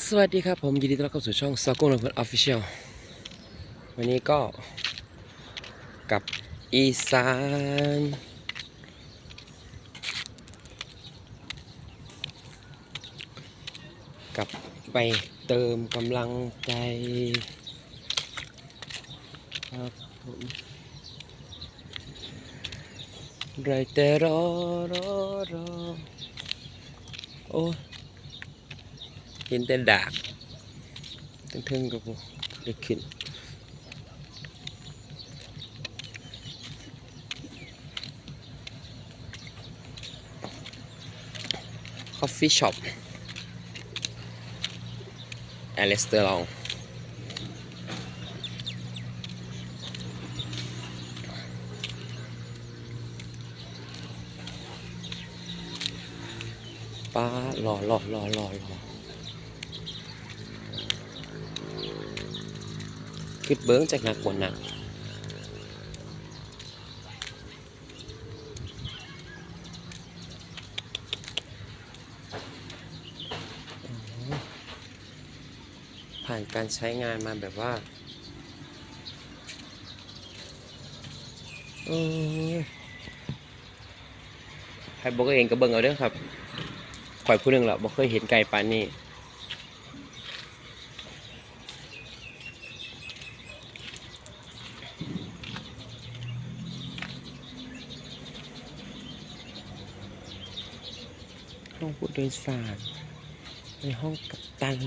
สวัสดีครับผมยินดีต้อนรับเข้าสู่ช่องซากุ้งลำเพลินออฟฟิเชียลวันนี้ก็กับอีสานกลับไปเติมกำลังใจครับผมไรแต่รอรอรอโอ้ เห็นแต่ดากทึ่งๆกับผมเด็กขึ้นคอฟฟี่ช็อปแอลิสเตอร์ลองป้ารอรอรอรอรอ คิดเบิ้งจากหนักกว่าหนักผ่านการใช้งานมาแบบว่าใครบอกเองก็เบิ่งเอาเด้อครับข่อยผู้หนึ่งแหละบ่เคยเห็นไก่ปานนี้ ห้องผู้โดยสารในห้องกัปตัน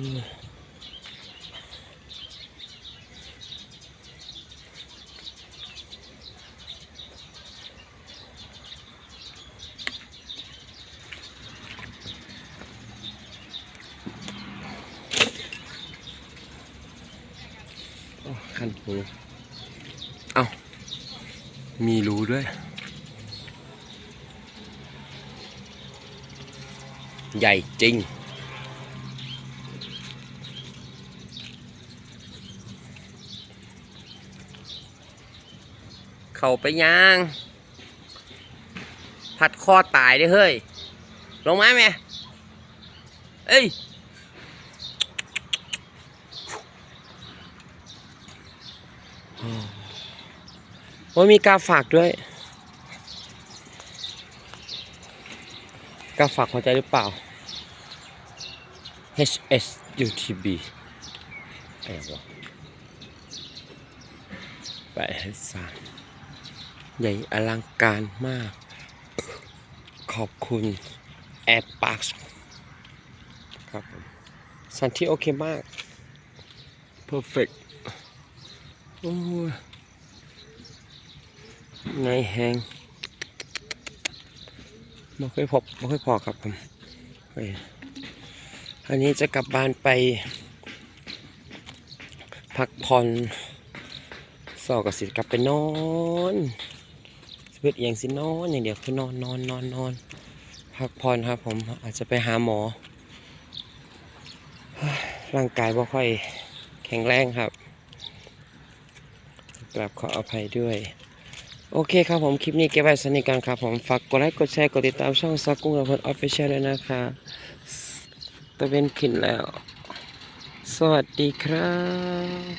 อ้คันหูเอามีรู้ด้วย ใหญ่จริง เข้าไปยังพัดคอตายเด้เฮ้ย ลงมาไหมเอ้ยว่ามีกาฝากด้วย กาฝากหัวใจหรือเปล่า H S U T B อะไรวะไปสามใหญ่อลังการมาก ขอบคุณ Air Parks ครับสถานที่โอเคมาก perfect โอ้ยในแหง ไม่ค่อยพบไม่ค่อยพอครับผมอันนี้จะกลับบ้านไป พักผ่อนสอบกับสิกลับไปนอนสเวตเอียงสินอนอย่างเดียวคือนอนนอนนอนนอนพักผ่อนครับ ผมอาจจะไปหาหมอ ร่างกายบ่ค่อยแข็งแรงครับกลับขออภัยด้วย โอเคครับผมคลิปนี้เก็บไว้สนิทกันครับผมฝากกดไลค์กดแชร์กดติดตามช่องซักกุ้งกับคนออฟฟิเชียลด้วยนะคะตะเวนขินแล้ว สวัสดีครับ